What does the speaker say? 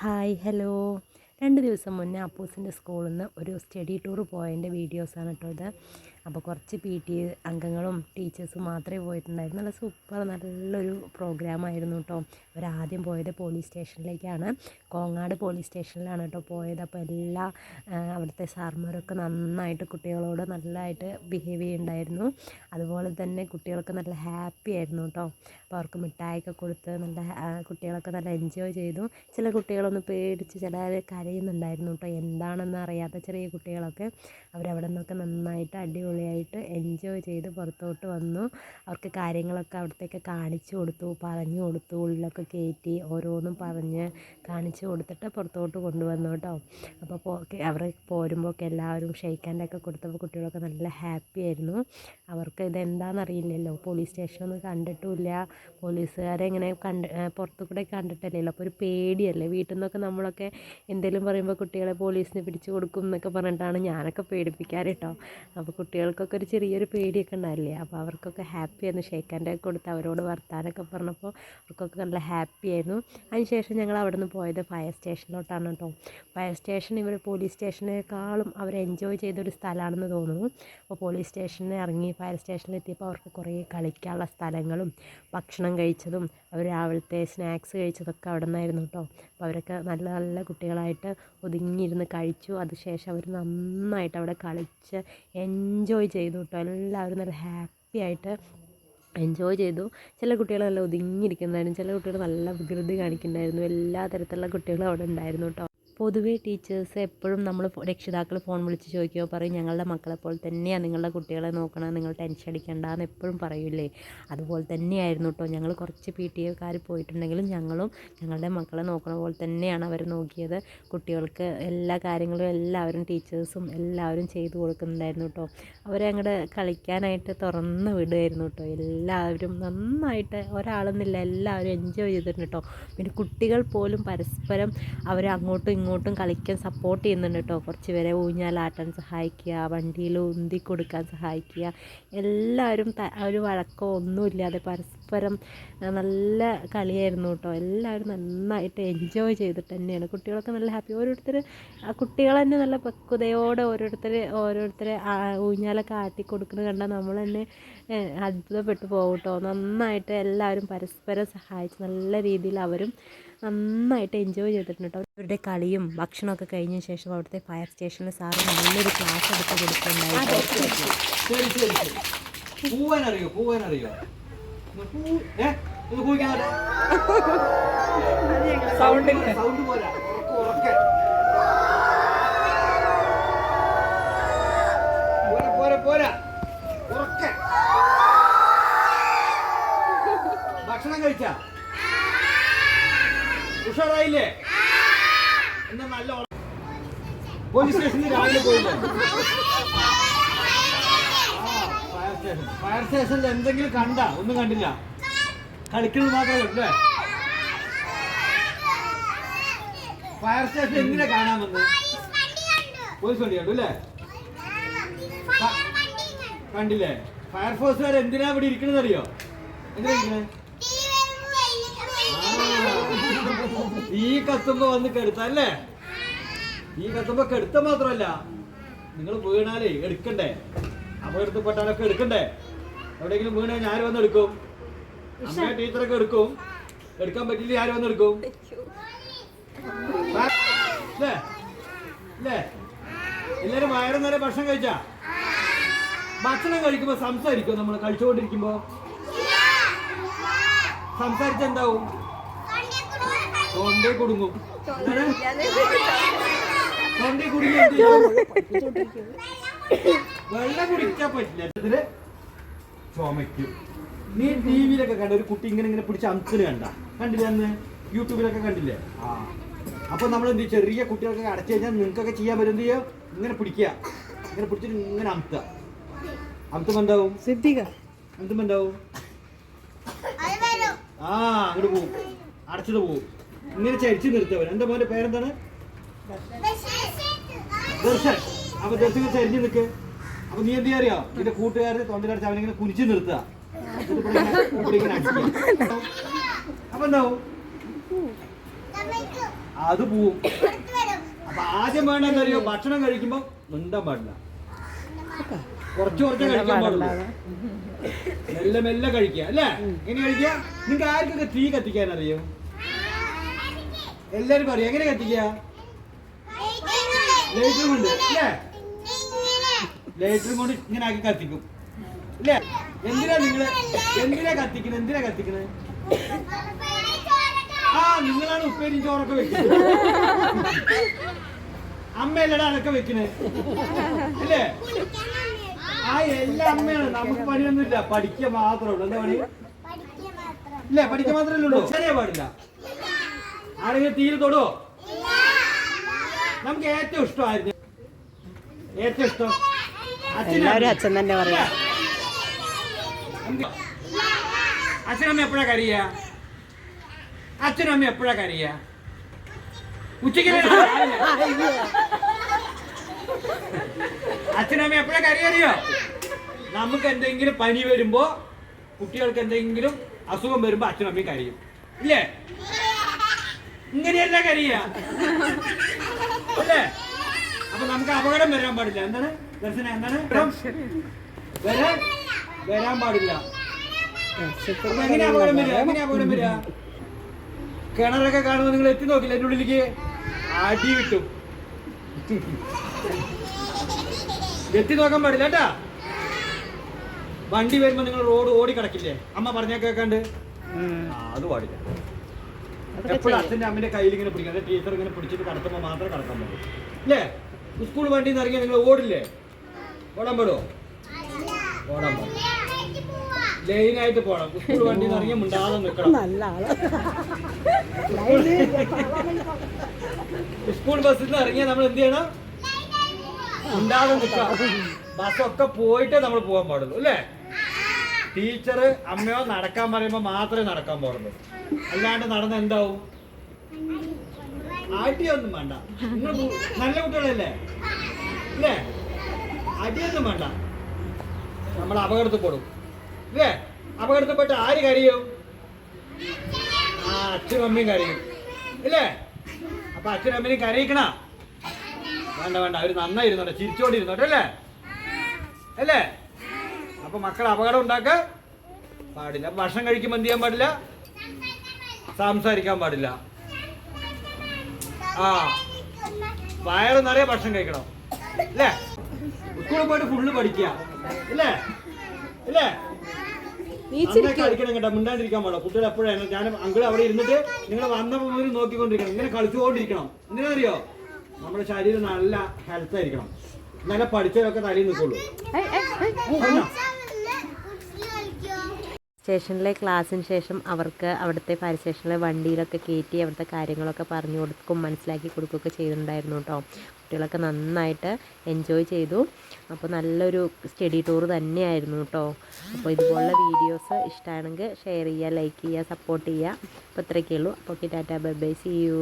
Hi hello. രണ്ട് ദിവസം മുന്നേ അപ്പൂസിന്റെ സ്കൂളിൽ നിന്ന് ഒരു സ്റ്റഡി ടൂർ പോയതിന്റെ വീഡിയോസാണ് കേട്ടോ ഇത്. അപ്പോൾ കുറച്ച് പി ടി അംഗങ്ങളും ടീച്ചേഴ്സും മാത്രമേ പോയിട്ടുണ്ടായിരുന്നു. നല്ല സൂപ്പർ നല്ലൊരു പ്രോഗ്രാമായിരുന്നു കേട്ടോ. അവരാദ്യം പോയത് പോലീസ് സ്റ്റേഷനിലേക്കാണ് കോങ്ങാട് പോലീസ് സ്റ്റേഷനിലാണ് കേട്ടോ പോയത്. അപ്പോൾ എല്ലാ അവിടുത്തെ സാർമാരൊക്കെ നന്നായിട്ട് കുട്ടികളോട് നല്ലതായിട്ട് ബിഹേവ് ചെയ്യുന്നുണ്ടായിരുന്നു. അതുപോലെ തന്നെ കുട്ടികൾക്ക് നല്ല ഹാപ്പി ആയിരുന്നു കേട്ടോ. അപ്പോൾ അവർക്ക് മിഠായിയൊക്കെ കൊടുത്ത് നല്ല കുട്ടികളൊക്കെ നല്ല എൻജോയ് ചെയ്തു. ചില കുട്ടികളൊന്ന് പേടിച്ച് ചിലർ കരയുന്നുണ്ടായിരുന്നു കേട്ടോ. എന്താണെന്ന് അറിയാത്ത ചെറിയ കുട്ടികളൊക്കെ അവരവിടെ നിന്നൊക്കെ നന്നായിട്ട് അടിപൊളിയായിട്ട് എൻജോയ് ചെയ്ത് പുറത്തോട്ട് വന്നു. അവർക്ക് കാര്യങ്ങളൊക്കെ അവിടത്തേക്ക് കാണിച്ചു കൊടുത്തു പറഞ്ഞു കൊടുത്തു ഉള്ളിലൊക്കെ കയറ്റി ഓരോന്നും പറഞ്ഞ് കാണിച്ചു കൊടുത്തിട്ട് പുറത്തോട്ട് കൊണ്ടുവന്നു കേട്ടോ. അപ്പോൾ അവർ പോരുമ്പോൾ ഒക്കെ എല്ലാവരും ഷെയ്ക്ക് ഹാൻഡൊക്കെ കൊടുത്തപ്പോൾ കുട്ടികളൊക്കെ നല്ല ഹാപ്പി ആയിരുന്നു. അവർക്ക് ഇതെന്താണെന്ന് അറിയില്ലല്ലോ പോലീസ് സ്റ്റേഷനൊന്നും കണ്ടിട്ടുമില്ല. പോലീസുകാരെ ഇങ്ങനെ കണ്ട് പുറത്തു കൂടെ കണ്ടിട്ടല്ലല്ലോ. അപ്പോൾ ഒരു പേടിയല്ലേ. വീട്ടിൽ നിന്നൊക്കെ നമ്മളൊക്കെ എന്തെങ്കിലും പറയുമ്പോൾ കുട്ടികളെ പോലീസിന് പിടിച്ചു കൊടുക്കും എന്നൊക്കെ പറഞ്ഞിട്ടാണ് ഞാനൊക്കെ പേടിപ്പിക്കാറ് കേട്ടോ. അപ്പോൾ കുട്ടികൾക്കൊക്കെ ഒരു ചെറിയൊരു പേടിയൊക്കെ ഉണ്ടാവില്ലേ? അപ്പോൾ അവർക്കൊക്കെ ഹാപ്പി ആയിരുന്നു. ആൻഡ് ഒക്കെ കൊടുത്ത് അവരോട് വർത്താനൊക്കെ പറഞ്ഞപ്പോൾ അവർക്കൊക്കെ നല്ല ഹാപ്പി ആയിരുന്നു. അതിനുശേഷം ഞങ്ങൾ അവിടെ നിന്ന് പോയത് ഫയർ സ്റ്റേഷനിലോട്ടാണ് കേട്ടോ ഫയർ സ്റ്റേഷൻ ഇവർ പോലീസ് സ്റ്റേഷനേക്കാളും അവർ എൻജോയ് ചെയ്തൊരു സ്ഥലമാണെന്ന് തോന്നുന്നു. അപ്പോൾ പോലീസ് സ്റ്റേഷനിൽ ഇറങ്ങി ഫയർ സ്റ്റേഷനിൽ എത്തിയപ്പോൾ അവർക്ക് കുറേ കളിക്കാനുള്ള സ്ഥലങ്ങളും ഭക്ഷണം കഴിച്ചതും അവർ രാവിലത്തെ സ്നാക്സ് കഴിച്ചതൊക്കെ അവിടെ നിന്നായിരുന്നു കേട്ടോ അപ്പോൾ അവരൊക്കെ നല്ല നല്ല കുട്ടികളായിട്ട് ഒതുങ്ങിയിരുന്ന് കഴിച്ചു. അതിനുശേഷം അവർ നന്നായിട്ട് അവിടെ കളിച്ച് എൻജോയ് ചെയ്തു കേട്ടോ എല്ലാവരും നല്ല ഹാപ്പി ആയിട്ട് എൻജോയ് ചെയ്തു. ചില കുട്ടികൾ നല്ല ഒതുങ്ങിയിരിക്കുന്നുണ്ടായിരുന്നു. ചില കുട്ടികൾ നല്ല വികൃതി കാണിക്കുന്നുണ്ടായിരുന്നു. എല്ലാ തരത്തിലുള്ള കുട്ടികളും അവിടെ ഉണ്ടായിരുന്നു കേട്ടോ പൊതുവേ ടീച്ചേഴ്സ് എപ്പോഴും നമ്മൾ രക്ഷിതാക്കൾ ഫോൺ വിളിച്ച് ചോദിക്കുമ്പോൾ പറയും ഞങ്ങളുടെ മക്കളെ പോലെ തന്നെയാണ് നിങ്ങളുടെ കുട്ടികളെ നോക്കണം നിങ്ങൾ ടെൻഷൻ അടിക്കണ്ട എന്ന് എപ്പോഴും പറയൂലേ അതുപോലെ തന്നെയായിരുന്നു കേട്ടോ ഞങ്ങൾ കുറച്ച് പി ടി എക്കാർ പോയിട്ടുണ്ടെങ്കിലും ഞങ്ങളും ഞങ്ങളുടെ മക്കളെ നോക്കണ പോലെ തന്നെയാണ് അവർ നോക്കിയത്. കുട്ടികൾക്ക് എല്ലാ കാര്യങ്ങളും എല്ലാവരും ടീച്ചേഴ്സും എല്ലാവരും ചെയ്തു കൊടുക്കുന്നുണ്ടായിരുന്നു കേട്ടോ അവരെ അങ്ങോട്ട് കളിക്കാനായിട്ട് തുറന്ന് വിടുമായിരുന്നു കേട്ടോ എല്ലാവരും നന്നായിട്ട് ഒരാളെന്നില്ല എല്ലാവരും എൻജോയ് ചെയ്തിട്ടുണ്ട് കേട്ടോ പിന്നെ കുട്ടികൾ പോലും പരസ്പരം അവരങ്ങോട്ടും അങ്ങോട്ടും ഇങ്ങോട്ടും കളിക്കാൻ സപ്പോർട്ട് ചെയ്യുന്നുണ്ട് കേട്ടോ കുറച്ച് പേരെ ഊഞ്ഞാലാട്ടാൻ സഹായിക്കുക വണ്ടിയിൽ ഉന്തി കൊടുക്കാൻ സഹായിക്കുക. എല്ലാവരും ഒരു വഴക്കോ ഒന്നുമില്ലാതെ പരസ്പരം ആ, നല്ല കളിയായിരുന്നു കേട്ടോ എല്ലാവരും നന്നായിട്ട് എൻജോയ് ചെയ്തിട്ട് തന്നെയാണ്. കുട്ടികളൊക്കെ നല്ല ഹാപ്പി ഓരോരുത്തർ ആ കുട്ടികൾ തന്നെ നല്ല പക്വതയോടെ ഓരോരുത്തർ ഓരോരുത്തരെ ഊഞ്ഞാലൊക്കെ ആട്ടി കൊടുക്കുന്നത് കണ്ടാൽ നമ്മൾ തന്നെ അത്ഭുതപ്പെട്ടു പോകും കേട്ടോ നന്നായിട്ട് എല്ലാവരും പരസ്പരം സഹായിച്ച് നല്ല രീതിയിൽ അവരും നന്നായിട്ട് എൻജോയ് ചെയ്തിട്ടുണ്ട് കേട്ടോ അവരുടെ കളിയും ഭക്ഷണമൊക്കെ കഴിഞ്ഞ ശേഷം അവിടുത്തെ ഫയർ സ്റ്റേഷനിൽ സാറ് നല്ലൊരു ക്ലാസ് എടുത്ത് കൊടുക്കുന്നുണ്ടായിരുന്നു സൗണ്ട് സൗണ്ട് പോരാ ഉറക്കെ, പോരാ പോരാ ഉറക്കെ ഭക്ഷണം കഴിച്ചാ ഉഷാറായില്ലേ? എന്നാ നല്ല പോലീസ് സ്റ്റേഷനിൽ രാവിലെ പോയില്ലേ? ഫയർ സ്റ്റേഷനിൽ എന്തെങ്കിലും കണ്ട? ഒന്നും കണ്ടില്ല. കളിക്കുന്നത് മാത്രമേ ഉള്ളൂ ഫയർ സ്റ്റേഷൻ എന്തിനാ കാണാൻ വന്ന് പോലീസ് വണ്ടി കണ്ടു അല്ലേ? കണ്ടില്ലേ? ഫയർഫോഴ്സുകാർ എന്തിനാ ഇവിടെ ഇരിക്കണെന്ന് അറിയോ? ഈ കത്തുമ്പോ വന്ന് കെടുത്ത ഈ കത്തുമ്പോ കെടുത്ത മാത്രമല്ല നിങ്ങൾ വീണാലേ എടുക്കണ്ടേ? അപകടത്തിൽപ്പെട്ടാലൊക്കെ എടുക്കണ്ടേ? എവിടെയെങ്കിലും വീണ് ഞാൻ വന്ന് എടുക്കും? അമ്മയെ ടീച്ചറൊക്കെ എടുക്കും. എടുക്കാൻ പറ്റില്ല ആര് വന്ന് എടുക്കും? എല്ലാരും വയറും നേരെ ഭക്ഷണം കഴിച്ചാ? ഭക്ഷണം കഴിക്കുമ്പോ സംസാരിക്കും നമ്മൾ കഴിച്ചുകൊണ്ടിരിക്കുമ്പോ? സംസാരിച്ച എന്താവും തൊണ്ടേ കുടുങ്ങും? തൊണ്ടേ കുടുങ്ങി? വെള്ളം കുടിക്കാൻ പറ്റില്ല. ഇതിൽ ചുമയ്ക്കും. നീ ടി വിയിലൊക്കെ കണ്ട ഒരു കുട്ടി ഇങ്ങനെ ഇങ്ങനെ പിടിച്ച അമുക്കൽ കണ്ട. കണ്ടില്ലേ അന്ന്? യൂട്യൂബിലൊക്കെ കണ്ടില്ലേ? ആ. അപ്പൊ നമ്മൾ എന്ത് ചെയ്യും? ചെറിയ കുട്ടികൾക്കൊക്കെ അടച്ചു കഴിഞ്ഞാൽ നിങ്ങൾക്കൊക്കെ ചെയ്യാൻ പറ്റും. എന്ത് ചെയ്യുക ഇങ്ങനെ പിടിക്കുക. ഇങ്ങനെ പിടിച്ചിട്ട് ഇങ്ങനെ അമുത്തുക അമുത്തുമ്പോ എന്താവും? സിദ്ധിക. അമുത്തുമ്പോ എന്താവും? ആ അങ്ങോട്ട് പോവും. അടച്ചിട്ട് പോവും. ഇങ്ങനെ ചരിച്ചു നിർത്തവൻ എന്റെ മോന്റെ പേരെന്താണ്? ദർശൻ. അപ്പൊ ദർശൻ ചരിഞ്ഞു നിൽക്ക് അപ്പൊ നീ എന്ത് അറിയോ നിന്റെ കൂട്ടുകാർ തൊണ്ടിലടച്ച് അവനിങ്ങനെ കുനിച്ചു നിർത്തുക. അപ്പൊ എന്താവും? അത് പോവും. അപ്പൊ ആദ്യം വേണ്ടെന്നറിയോ ഭക്ഷണം കഴിക്കുമ്പോ മിണ്ടാൻ പാടില്ല. കുറച്ച് കുറച്ച് കഴിക്കാൻ പാടില്ല. മെല്ലെ മെല്ലെ കഴിക്കുക അല്ലേ? എങ്ങനെ കഴിക്കുക? നിങ്ങൾക്ക് ആർക്കൊക്കെ തീ കത്തിക്കാൻ അറിയോ? എല്ലാവർക്കും അറിയാം? എങ്ങനെ കത്തിക്കുക? ലൈറ്ററും ഉണ്ട് അല്ലേ? ലൈറ്റർ കൊണ്ട് ഇങ്ങനെ ആക്കി കത്തിക്കും. അല്ലേ എന്തിനാ നിങ്ങൾ? എന്തിനാ കത്തിക്കണത് എന്തിനാ കത്തിക്കണത് ആ നിങ്ങളാണ് ഉപ്പേരിയും ചോറൊക്കെ വെക്കുന്നത്. അമ്മയല്ലടാ അതൊക്കെ വെക്കണേ. അല്ലേ? ആ എല്ലാ അമ്മയാണ്. നമുക്ക് പണിയൊന്നുമില്ല. പഠിക്കുക മാത്രമേ ഉള്ളൂ. എന്താ പണി? ഇല്ല പഠിക്കാൻ മാത്രമല്ലേ ഉള്ളൂ. ചെറിയ പാടില്ല. ആരെങ്കിലും തീരെ തൊടുവോ? നമുക്ക് ഏറ്റവും ഇഷ്ടമായിരുന്നു ഏറ്റവും ഇഷ്ടം? എല്ലാവരും അച്ഛൻ തന്നെ പറയാ. അച്ഛനമ്മ എപ്പോഴാ കരയ? അച്ഛനമ്മ എപ്പോഴാ കരയ? ഉച്ചയ്ക്ക് അച്ഛനമ്മ എപ്പോഴാ കരയറിയോ നമുക്ക് എന്തെങ്കിലും പനി വരുമ്പോ കുട്ടികൾക്ക് എന്തെങ്കിലും അസുഖം വരുമ്പോ അച്ഛനമ്മയും കരയും. ഇല്ലേ? ഇങ്ങനെയല്ല കരിയ. അല്ലേ? അപ്പൊ നമുക്ക് അപകടം വരാൻ പാടില്ല. എന്താണ്? ദർശന എന്താണ്? വരാൻ വരാൻ പാടില്ല. അപ്പൊ എങ്ങനെ അപകടം വരിക? എങ്ങനെ അപകടം വരിക? കിണറൊക്കെ കാണുമ്പോൾ നിങ്ങൾ എത്തി നോക്കില്ല? എന്റെ ഉള്ളിലേക്ക് അടി കിട്ടും. എത്തി നോക്കാൻ പാടില്ല കേട്ടാ. വണ്ടി വരുമ്പോ നിങ്ങൾ റോഡ് ഓടി കിടക്കില്ലേ? അമ്മ പറഞ്ഞാ കേക്കാണ്ട്. അത് പാടില്ല. എപ്പോഴും അച്ഛന്റെ അമ്മന്റെ കയ്യിൽ ഇങ്ങനെ പിടിക്കാം? ടീച്ചർ ഇങ്ങനെ പിടിച്ചിട്ട് കടത്തുമ്പോ മാത്രമേ കടക്കാൻ പറ്റൂ. അല്ലേ സ്കൂൾ വണ്ടിയിൽ നിന്ന് ഇറങ്ങിയാൽ നിങ്ങൾ ഓടില്ലേ? ഓടാൻ പാടില്ല ലൈനായിട്ട് പോണം. സ്കൂൾ വണ്ടി ഇറങ്ങിയാൽ മിണ്ടാതെ നിൽക്കണം നല്ല ആൾ. സ്കൂൾ ബസ്സിൽ നിന്ന് ഇറങ്ങിയാൽ നമ്മൾ എന്ത് ചെയ്യണം? ഉണ്ടാതെ നിൽക്കാം ബസ്സൊക്കെ പോയിട്ടേ നമ്മൾ പോകാൻ പാടുള്ളൂ അല്ലേ? ടീച്ചർ അമ്മയോ നടക്കാൻ പറയുമ്പോൾ മാത്രമേ നടക്കാൻ പാടുള്ളൂ. അല്ലാണ്ട് നടന്ന് എന്താവും? ആട്ടിയൊന്നും വേണ്ട. നിങ്ങൾ നല്ല കുട്ടികളല്ലേ? അല്ലേ? അടിയൊന്നും വേണ്ട. നമ്മൾ അപകടത്തിൽ പെടും. അല്ലേ അപകടത്തിൽപ്പെട്ട് ആര് കരയും? ആ അച്ഛനും അമ്മയും കരയും. ഇല്ലേ? അപ്പൊ അച്ഛനും അമ്മയും കരയിക്കണ? വേണ്ട വേണ്ട. അവർ നന്നായിരുന്നോട്ടെ. ചിരിച്ചോണ്ടിരുന്നോട്ടെ അല്ലേ? അല്ലേ? അപ്പൊ മക്കൾ അപകടം ഉണ്ടാക്കാൻ പാടില്ല. ഭക്ഷണം കഴിക്കുമ്പോൾ എന്ത് ചെയ്യാൻ പാടില്ല? സംസാരിക്കാൻ പാടില്ല. ആ. വയറ് നിറയെ ഭക്ഷണം കഴിക്കണം. അല്ലേ? സ്കൂളിൽ പോയിട്ട് ഫുള്ള് പഠിക്കുക ഇല്ലേ? ഇല്ലേ? കളിക്കണം കേട്ടോ മിണ്ടാണ്ടിരിക്കാൻ പാടില്ല. കുട്ടികൾ എപ്പോഴാണ് ഞാൻ അങ്കിൾ അവിടെ ഇരുന്നിട്ട് നിങ്ങൾ വന്നപ്പോൾ മുതൽ നോക്കിക്കൊണ്ടിരിക്കണം. ഇങ്ങനെ കളിച്ചുകൊണ്ടിരിക്കണം. എന്തിനറിയോ നമ്മുടെ ശരീരം നല്ല ഹെൽത്ത് ആയിരിക്കണം. നല്ല പഠിച്ചവരൊക്കെ തലയിൽ നിൽക്കുള്ളൂ? സ്റ്റേഷനിലെ ക്ലാസ്സിന് ശേഷം അവർക്ക് അവിടുത്തെ ഫയർ സ്റ്റേഷനിലെ വണ്ടിയിലൊക്കെ കയറ്റി അവിടുത്തെ കാര്യങ്ങളൊക്കെ പറഞ്ഞു കൊടുക്കും മനസ്സിലാക്കി കൊടുക്കുകയൊക്കെ ചെയ്തിട്ടുണ്ടായിരുന്നു കേട്ടോ. കുട്ടികളൊക്കെ നന്നായിട്ട് എൻജോയ് ചെയ്തു. അപ്പോൾ നല്ലൊരു സ്റ്റഡി ടൂർ തന്നെയായിരുന്നു കേട്ടോ. അപ്പോൾ ഇതുപോലുള്ള വീഡിയോസ് ഇഷ്ടമാണെങ്കിൽ ഷെയർ ചെയ്യുക ലൈക്ക് ചെയ്യുക സപ്പോർട്ട് ചെയ്യുക. അപ്പോൾ ഇത്രയൊക്കെയുള്ളൂ അപ്പോൾ okay tata bye bye see you